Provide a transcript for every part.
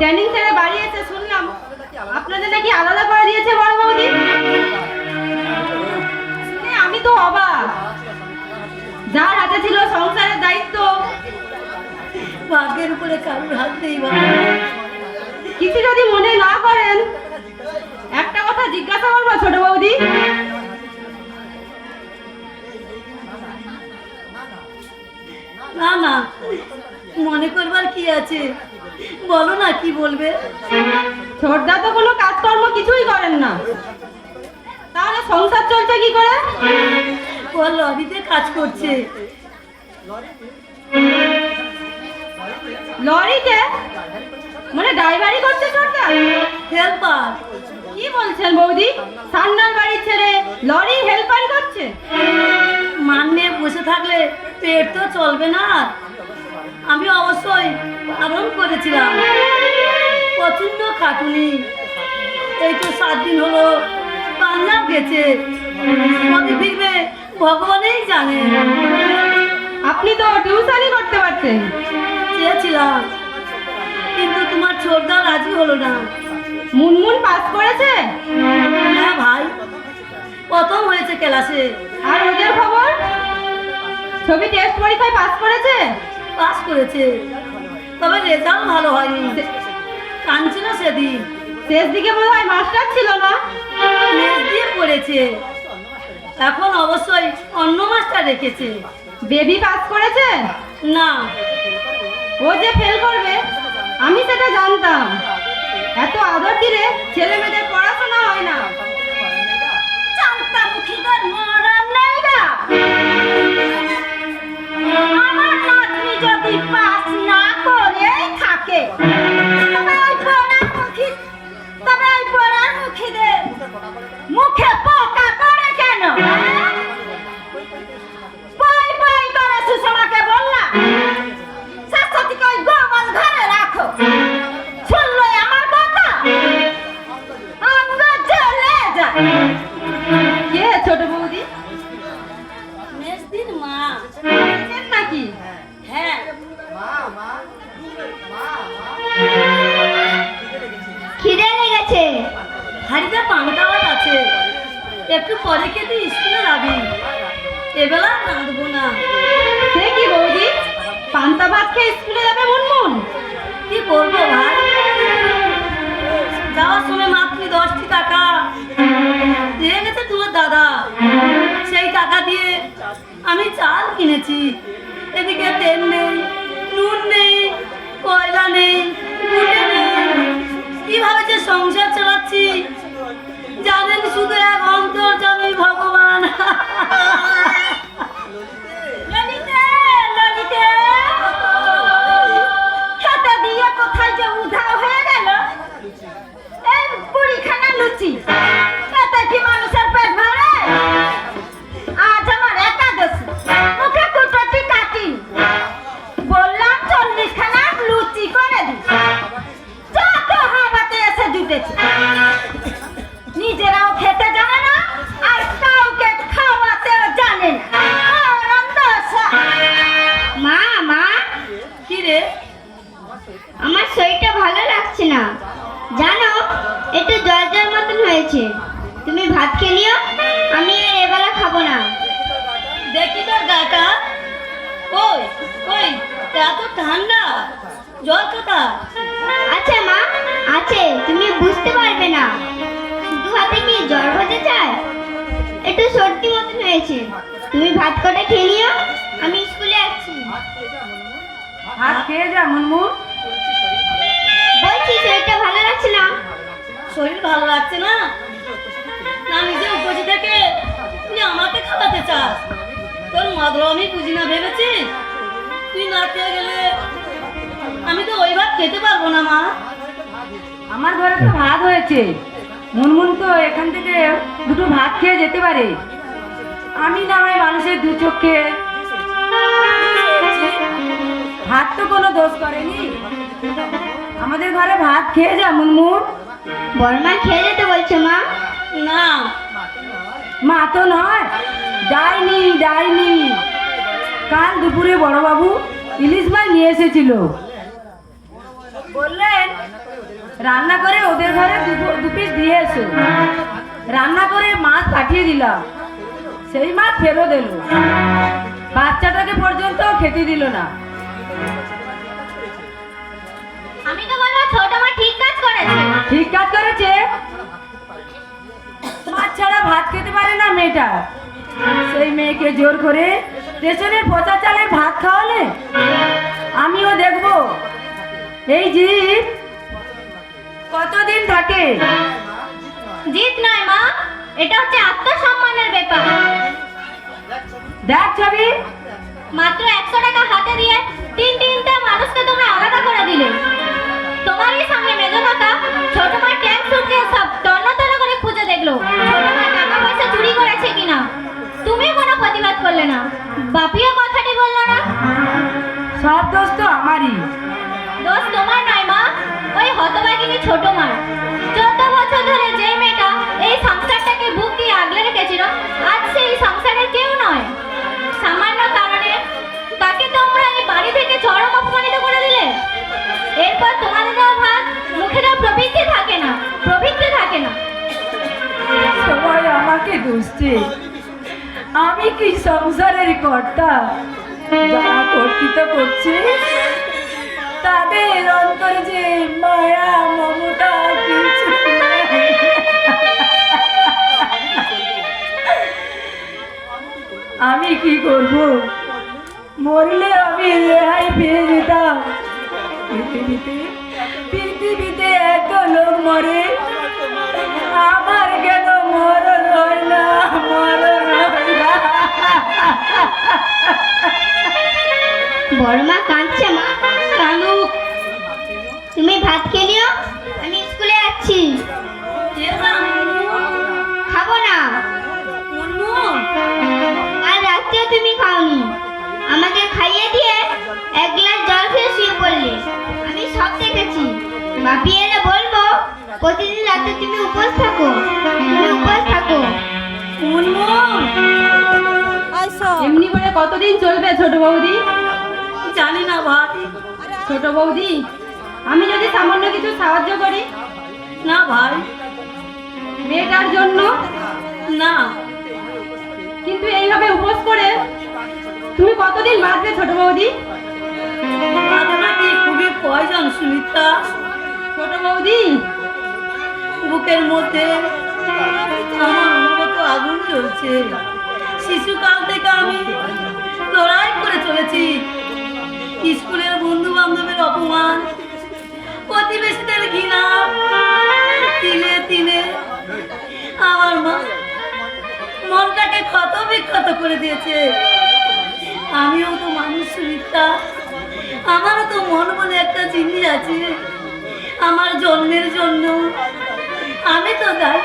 Training শুনে training ছেড়ে বাড়ি এসে শুনলাম। আপনাদের নাকি আলাদা করে দিয়েছে বড় বৌদি? আমি তো অবাক। যার হাতে ছিল সংসারের দায়িত্ব। ভাগ্যের উপরে কারোর হাত নেই কিছু যদি মনে না করেন একটা কথা জিজ্ঞাসা করব ছোট বৌদি। না না মনে করবার কি আছে? বলো না কি বলবে? ছোটদা তো কোনো কাজকর্ম কিছুই করেন না। তাহলে সংসার চলছে কি করে? ও লরিতে কাজ করছে। লরিতে? মানে ড্রাইভারি করছে ছোটদা হেল্পার কি বলছেন বৌদি? সান্নাল বাড়ি ছেড়ে লরি হেল্পার করছে? মান নিয়ে বসে থাকলে পেট তো চলবে না। আমি অবশ্যই আরম্ভ করেছিলাম। প্রচণ্ড খাটুনি। এই তো সাত দিন হলো পাঞ্জাব গেছে। কবে ফিরবে ভগবানই জানে। আপনি তো টিউশনই করতে পারতেন। চেয়েছিলাম কিন্তু তোমার ছোটদা রাজি হলো না। মুনমুন পাস করেছে? হ্যাঁ ভাই প্রথম হয়েছে ক্লাসে। আর ওদের খবর? ছবি টেস্ট পরীক্ষায় পাস করেছে? পাস করেছে। তবে রেজাল্ট ভালো হয়নি। কাঁদছিল সেদিন। শেষ দিকে মনে হয় মাস্টার ছিল না। মেজ দিয়ে পড়েছে। এখন অবশ্যই অন্য মাস্টার রেখেছে। বেবি পাস করেছে? না। ও যে ফেল করবে, আমি সেটা জানতাম। এত আদর দিলে ছেলে মেয়েদের পড়াশোনা হয় না। চালতা মুখীদের যদি পাস না করেই থাকে। তবে ওই পড়ার মুখী তবে ওই পড়ার মুখীদের মুখে পোকা পড়ে কেন? পাই পাই করে সুষমাকে বললাম শাশ্বতীকে ওই গোবল ঘরে রাখো। শুনলো আমার কথা অঙ্গ জ্বলে যায়। একটু পরে খেতে স্কুলে যাবি। এবেলা রাঁধবো না। সে কি বৌদি? পান্তা ভাত খেয়ে স্কুলে যাবে মুনমুন? কি করব ভাই? যাওয়ার সময় মাত্র দশটি টাকা। দিয়ে গেছে তোমার দাদা। সেই টাকা দিয়ে আমি চাল কিনেছি। হয়েছে তুমি ভাত কটা খেয়ে নিও আমি স্কুলে আসছি। ভাত খেয়ে যা মুনমুন বলছি শরীরটা ভালো লাগছে না? শরীর ভালো লাগছে না? না নিজে উপজি থেকে তুই আমাকে খাওয়াতে চাস। তোর মদর আমি বুঝি না ভেবেছিস তুই না খেয়ে গেলে আমি তো ওই ভাত খেতে পারব না মা। আমার ঘরে তো ভাত হয়েছে। মুনমুন তো এখান থেকে দুটো ভাত খেয়ে যেতে পারে। আমি না হয় মানুষের দু চোখে। ভাত তো কোনো দোষ করেনি। আমাদের ঘরে ভাত খেয়ে যা মুনমুন। বড়মা খেয়ে যেতে বলছে মা। না। মা তো নয় ডাইনি ডাইনি। কাল দুপুরে বড়বাবু ইলিশ মাছ নিয়ে এসেছিল। বললেন রান্না করে ওদের ঘরে দু- দু পিস দিয়ে এসো। রান্না করে মাছ পাঠিয়ে দিলাম। সেই মা ফেরত এলো। বাচ্চাটাকে পর্যন্ত খেতে দিল না। আমি তো বলব ছোট মা ঠিক কাজ করেছে। ঠিক কাজ করেছে? মাছ ছাড়া ভাত খেতে পারে না মেয়েটা। সেই মেয়েকে জোর করে রেশনের পচা চালের ভাত খাওয়ালে। আমিও দেখব। এই জীব কতদিন থাকে? জিত নয় মা। এটা হচ্ছে আত্মসম্মানের ব্যাপার। দেখ ছবি। মাত্র একশো টাকা হাতে দিয়ে তিন তিনটা মানুষকে তোমরা আলাদা করে দিলে। তোমারই সামনে মেজো কাকা ছোট মা ট্যাঙ্ক সুটকে সব তন্ন তন্ন করে খুঁজে দেখল। ছোট মা টাকা পয়সা চুরি করেছে কিনা? তুমি কোনো প্রতিবাদ করলে না। বাপিও কথাটি বলল না। সব দোষ তো আমারই। হতভাগিনী ছোট মার চোদ্দ বছর ধরে যে মেয়েটা এই সংসারটাকে বুক দিয়ে আগলে রেখেছিল, আজ সেই সংসারের কেউ নয়। সামান্য কারণে তাকে তোমরা এই বাড়ি থেকে চরম অপমানিত করে দিলে। এরপর তোমাদের দেওয়া ভাত মুখে দেওয়া প্রবৃত্তি থাকে না, প্রবৃত্তি থাকে না। সবাই আমাকে দুষছে আমি কি সংসারের কর্তা? যারা কর্তৃত্ব করছে? তাদের অন্তর যে মায়া, মমতা কিছু আমি কি করব? মরলে আমি রেহাই পেয়ে যেতাম। পৃথিবীতে পৃথিবীতে এত লোক মরে। বড় মা কাঁদছে মা। কানুক তুমি ভাত খেয়ে নিও। আমি স্কুলে যাচ্ছি। খাব না। আর রাত্রেও তুমি খাওনি। আমাকে খাইয়ে দিয়ে এক গ্লাস জল খেয়ে শুয়ে পড়লে। আমি সব দেখেছি। বাপি এলে বলব প্রতিদিন রাতে তুমি উপোস থাকো। তুমি উপোস থাকো। মুনমুন। এমনি করে কতদিন চলবে ছোট বৌদি? জানি না ভাই। ছোট বৌদি আমি যদি সামান্য কিছু সাহায্য করি? না ভাই। মেয়েটার জন্য? না। কিন্তু এইভাবে উপোস করে তুমি কতদিন বাঁচবে ছোট বৌদি? খুবই প্রয়োজন সুমিত্রা। ছোট বৌদি বুকের মধ্যে আমার অনুগত আগুন জ্বলছে। শিশুকাল থেকে আমি লড়াই করে চলেছি। স্কুলের বন্ধু বান্ধবের অপমান, প্রতিবেশীদের ঘৃণা, তিলে তিলে আমার মা মনটাকে ক্ষত বিক্ষত করে দিয়েছে। আমিও তো মানুষ সুমিত্রা আমারও তো মন বলে একটা জিনিস আছে, আমার জন্মের জন্য আমি তো দায়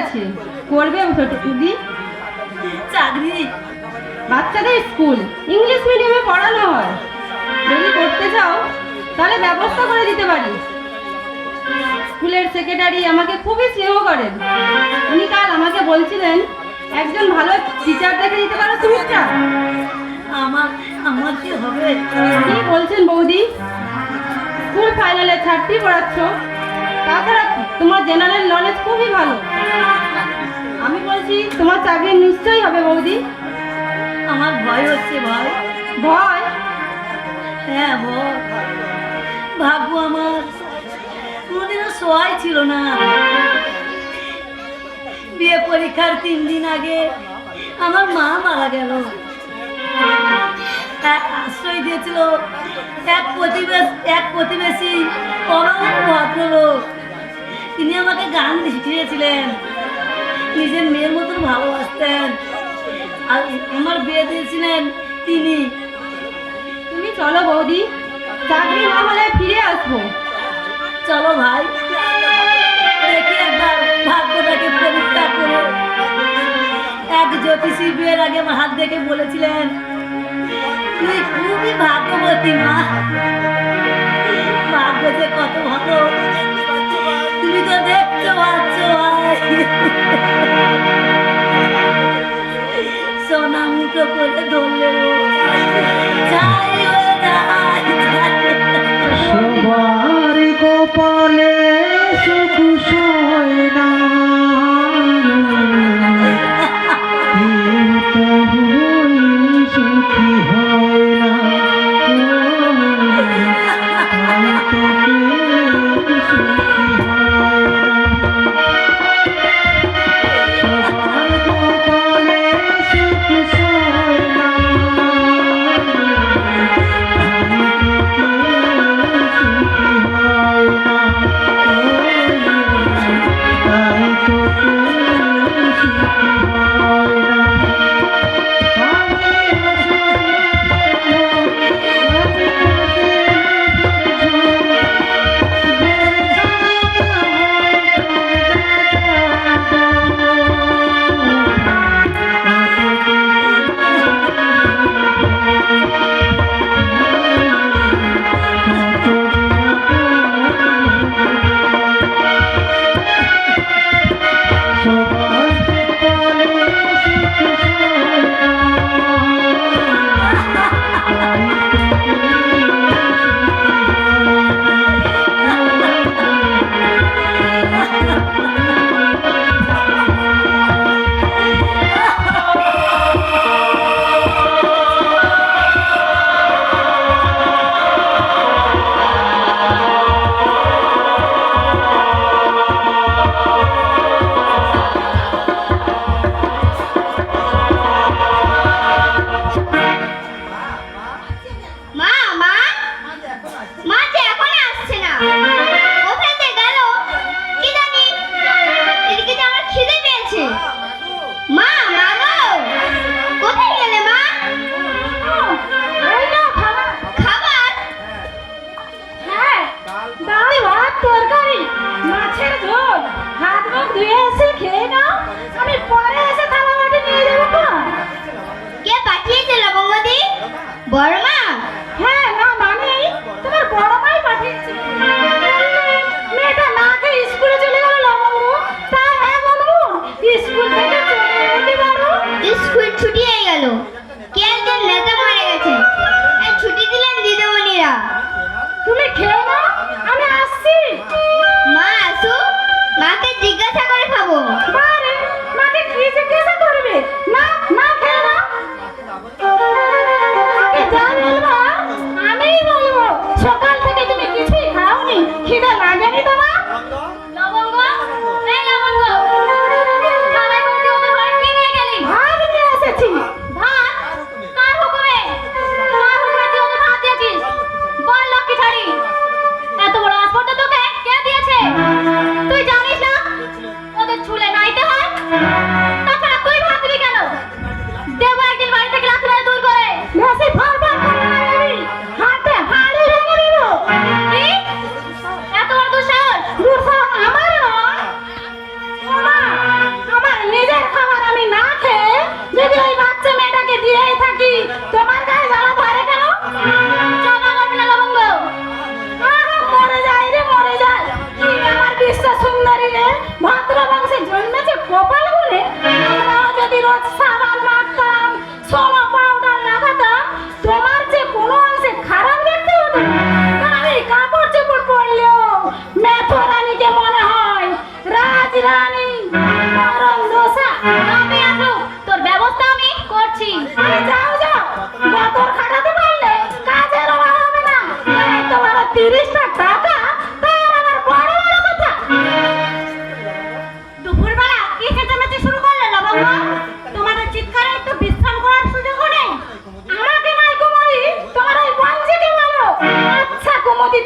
আছে? করবে ছোট বৌদি চাকরি। বাচ্চাদের স্কুল। ইংলিশ মিডিয়ামে পড়ানো হয়। যদি করতে চাও তাহলে ব্যবস্থা করে দিতে পারি। স্কুলের সেক্রেটারি আমাকে খুবই স্নেহ করেন। উনি কাল আমাকে বলছিলেন একজন ভালো টিচার দেখে দিতে পারো সুমিত্রা আমার আমার কি হবে? কি বলছেন বৌদি স্কুল ফাইনালে ছাড়টি পড়াচ্ছ। তাছাড়া তোমার জেনারেল নলেজ খুবই ভালো। আমি বলছি, তোমার চাকরি নিশ্চয়ই হবে বৌদি। আমার ভয় হচ্ছে, ভয়। ভয়? হ্যাঁ ভয়। ভাগ্য আমার কোনোদিনও সহায় ছিল না। বিয়ে পরীক্ষার তিন দিন আগে আমার মা মারা গেল। আশ্রয় দিয়েছিল এক প্রতিবেশ এক প্রতিবেশী পরম ভদ্রলোক। আমাকে গান শিখিয়েছিলেন। নিজের মেয়ের মতন ভালোবাসতেন। আর আমার বিয়ে দিয়েছিলেন তিনি। তুমি চলো বৌদি, চাকরি না হলে ফিরে আসব। চলো ভাই। দেখি একবার ভাগ্যটাকে পরীক্ষা করে। এক জ্যোতিষী বিয়ের আগে আমার হাত দেখে বলেছিলেন, তুই খুবই ভাগ্যবতী মা। ভাগ্য যে কত ভালো দেখতে পাচ্ছ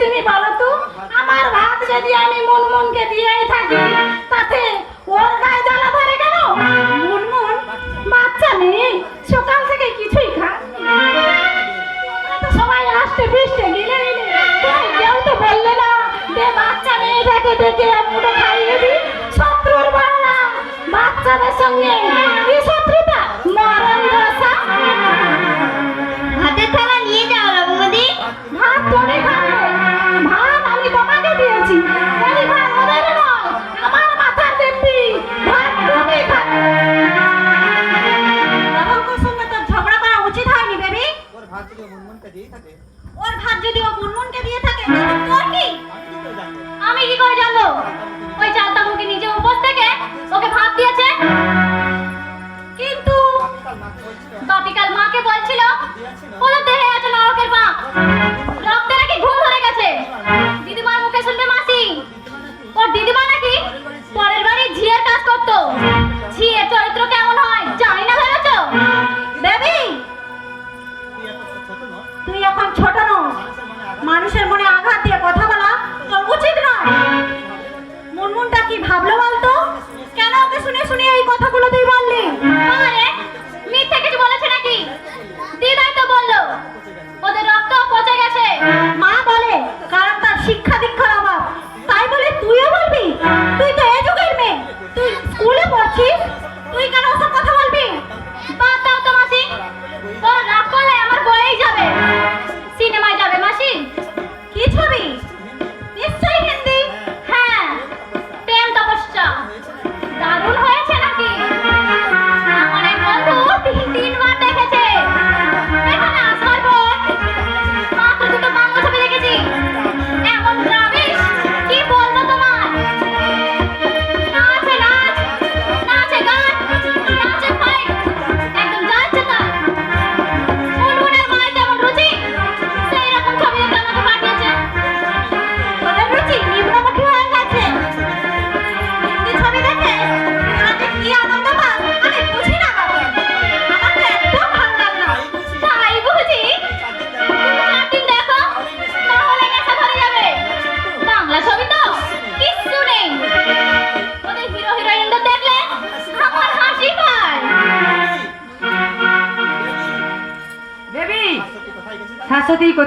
তুমি বলো তো, আমার ভাত যদি আমি মুনমুনকে দিয়েই থাকি, তাতে ওর গায়ে জ্বালা ধরে কেন? মুনমুন, বাচ্চা নেই সকাল থেকে কিছুই খা সবাই আসতে ফিরতে গেলে কেউ তো বললে না যে বাচ্চা মেয়েটাকে খাইয়ে দিই। শত্রুর বাংলা বাচ্চাদের সঙ্গে 上からおそこ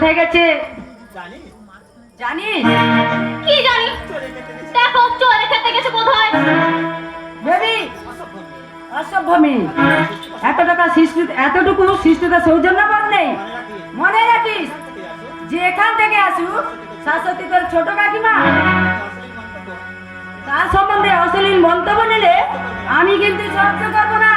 কোথায় গেছে। জানিস কি জানি? দেখো চোরে খেতে গেছে বোধহয়। বেবি অসভ্য মেয়ে। এত টাকা সৃষ্টি এতটুকু সৃষ্টিতা সৌজন্য বোধ নেই মনে রাখিস যে এখান থেকে আসুক শাশ্বতী তোর ছোট কাকিমা। তার সম্বন্ধে অশ্লীল মন্তব্য নিলে আমি কিন্তু সহ্য করব না।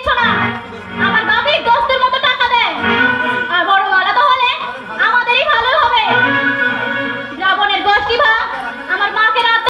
দিচ্ছ না। আমার বাপি দোষ